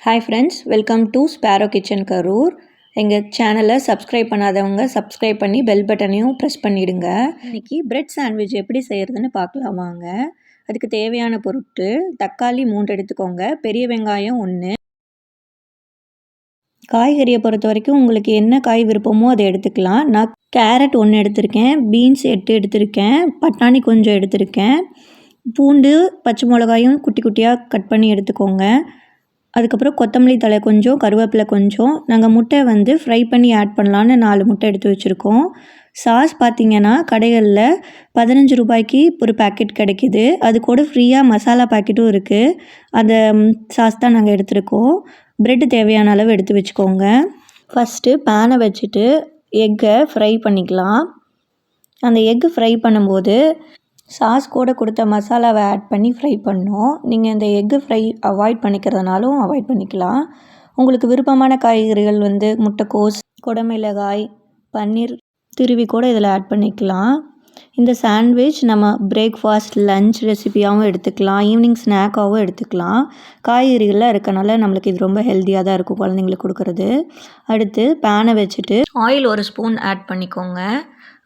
Hi friends welcome to sparrow kitchen Karur எங்கள் சேனலை subscribe பண்ணாதவங்க சப்ஸ்கிரைப் பண்ணி பெல் பட்டனையும் ப்ரெஸ் பண்ணிவிடுங்க இன்றைக்கி பிரெட் சாண்ட்விச் எப்படி செய்கிறதுன்னு பார்க்கலாம் வாங்க. அதுக்கு தேவையான பொருட்கள் தக்காளி மூன்று எடுத்துக்கோங்க. பெரிய வெங்காயம் ஒன்று காய்கறியை பொறுத்த வரைக்கும் உங்களுக்கு என்ன காய் விருப்பமோ அதை எடுத்துக்கலாம். நான் கேரட் ஒன்று எடுத்திருக்கேன் பீன்ஸ் எட்டு எடுத்திருக்கேன் பட்டாணி கொஞ்சம் எடுத்திருக்கேன். பூண்டு பச்சை மிளகாயும் குட்டி குட்டியாக கட் பண்ணி எடுத்துக்கோங்க. அதுக்கப்புறம் கொத்தமல்லி தழை கொஞ்சம் கருவேப்பிலை கொஞ்சம். நாங்கள் முட்டை வந்து ஃப்ரை பண்ணி ஆட் பண்ணலான்னு நாலு முட்டை எடுத்து வச்சுருக்கோம். சாஸ் பார்த்திங்கன்னா கடைகளில் பதினஞ்சு ரூபாய்க்கு ஒரு பேக்கெட் கிடைக்கிது. அது கூட ஃப்ரீயாக மசாலா பேக்கெட்டும் இருக்குது அந்த சாஸ் தான் நாங்கள் எடுத்துருக்கோம். ப்ரெட்டு தேவையான அளவு எடுத்து வச்சுக்கோங்க. ஃபஸ்ட்டு பேனை வச்சுட்டு எக்கை ஃப்ரை பண்ணிக்கலாம். அந்த எக்கு ஃப்ரை பண்ணும்போது சாஸ் கூட கொடுத்த மசாலாவை ஆட் பண்ணி ஃப்ரை பண்ணோம். நீங்கள் இந்த எக்கு ஃப்ரை அவாய்ட் பண்ணிக்கிறதுனாலும் அவாய்ட் பண்ணிக்கலாம். உங்களுக்கு விருப்பமான காய்கறிகள் வந்து முட்டைக்கோஸ் குடமிளகாய் பன்னீர் திருவி கூட இதில் ஆட் பண்ணிக்கலாம். இந்த சாண்ட்விச் நம்ம பிரேக்ஃபாஸ்ட் லஞ்ச் ரெசிபியாகவும் எடுத்துக்கலாம். ஈவினிங் ஸ்நாக்காகவும் எடுத்துக்கலாம். காய்கறிகள்லாம் இருக்கனால நம்மளுக்கு இது ரொம்ப ஹெல்த்தியாக தான் இருக்கும் குழந்தைங்களுக்கு கொடுக்குறது. அடுத்து பேனை வச்சுட்டு ஆயில் ஒரு ஸ்பூன் ஆட் பண்ணிக்கோங்க.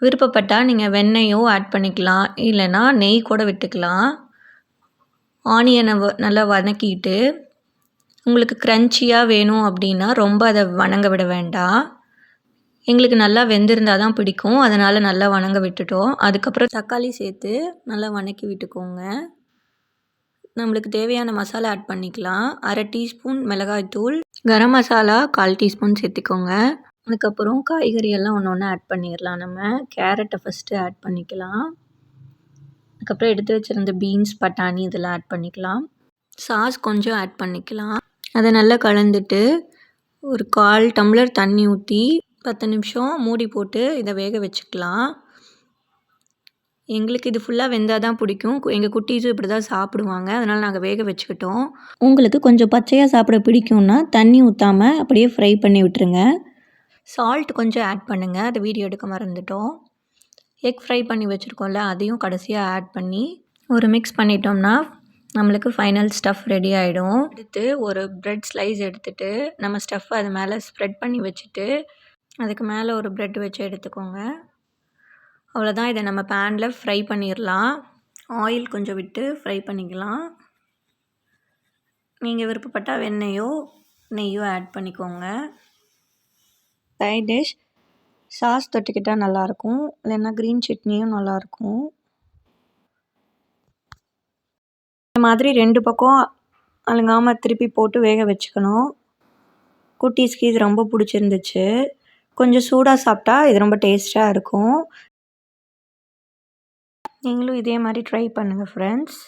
விருப்பப்பட்டால் நீங்கள் வெண்ணெயோ ஆட் பண்ணிக்கலாம். இல்லைன்னா நெய் கூட விட்டுக்கலாம். ஆனியனை நல்லா வதக்கிட்டு உங்களுக்கு க்ரன்ச்சியாக வேணும் அப்படின்னா ரொம்ப அதை வணங்க விட வேண்டாம். எங்களுக்கு நல்லா வெந்திருந்தால் தான் பிடிக்கும். அதனால் நல்லா வணங்க விட்டுட்டோம். அதுக்கப்புறம் தக்காளி சேர்த்து நல்லா வணக்கி விட்டுக்கோங்க. நம்மளுக்கு தேவையான மசாலா ஆட் பண்ணிக்கலாம். அரை டீஸ்பூன் மிளகாய்த்தூள் கரம் மசாலா கால் டீஸ்பூன் சேர்த்துக்கோங்க. அதுக்கப்புறம் காய்கறி எல்லாம் ஒன்று ஒன்று ஆட் பண்ணிடலாம். நம்ம கேரட்டை ஃபஸ்ட்டு ஆட் பண்ணிக்கலாம். அதுக்கப்புறம் எடுத்து வச்சுருந்த பீன்ஸ் பட்டாணி இதெல்லாம் ஆட் பண்ணிக்கலாம். சாஸ் கொஞ்சம் ஆட் பண்ணிக்கலாம். அதை நல்லா கலந்துட்டு ஒரு கால் டம்ளர் தண்ணி ஊற்றி பத்து நிமிஷம் மூடி போட்டு இதை வேக வச்சுக்கலாம். எங்களுக்கு இது ஃபுல்லாக வெந்தால் தான் பிடிக்கும். எங்கள் குட்டீஸும் இப்படி தான் சாப்பிடுவாங்க. அதனால் நாங்கள் வேக வச்சுக்கிட்டோம். உங்களுக்கு கொஞ்சம் பச்சையாக சாப்பிட பிடிக்கும்னா தண்ணி ஊற்றாமல் அப்படியே ஃப்ரை பண்ணி விட்டுருங்க. சால்ட் கொஞ்சம் ஆட் பண்ணுங்கள் அதை வீடியோ எடுக்க மறந்துட்டோம். எக் ஃப்ரை பண்ணி வச்சுருக்கோம்ல அதையும் கடைசியாக ஆட் பண்ணி ஒரு மிக்ஸ் பண்ணிட்டோம்னா நம்மளுக்கு ஃபைனல் ஸ்டஃப் ரெடி ஆகிடும் எடுத்து ஒரு ப்ரெட் ஸ்லைஸ் எடுத்துகிட்டு நம்ம ஸ்டஃப் அது மேலே ஸ்ப்ரெட் பண்ணி வச்சுட்டு அதுக்கு மேலே ஒரு ப்ரெட் வச்சு எடுத்துக்கோங்க. அவ்வளோதான் இதை நம்ம பேனில் ஃப்ரை பண்ணிடலாம் ஆயில் கொஞ்சம் விட்டு ஃப்ரை பண்ணிக்கலாம். நீங்கள் விருப்பப்பட்டால் வெண்ணெயோ நெய்யோ ஆட் பண்ணிக்கோங்க. சைட் டிஷ் சாஸ் தொட்டுக்கிட்டால் நல்லாயிருக்கும் இல்லைன்னா க்ரீன் சட்னியும் நல்லாயிருக்கும் இந்த மாதிரி ரெண்டு பக்கம் அழுங்காமல் திருப்பி போட்டு வேக வச்சுக்கணும். குட்டீஸ்க்கு இது ரொம்ப பிடிச்சிருந்துச்சு. கொஞ்சம் சூடாக சாப்பிட்டா இது ரொம்ப டேஸ்ட்டாக இருக்கும். நீங்களும் இதே மாதிரி ட்ரை பண்ணுங்கள் ஃப்ரெண்ட்ஸ்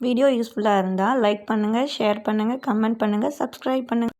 வீடியோ யூஸ்ஃபுல்லாக இருந்தால் லைக் பண்ணுங்கள் ஷேர் பண்ணுங்கள் கமெண்ட் பண்ணுங்கள் சப்ஸ்கிரைப் பண்ணுங்கள்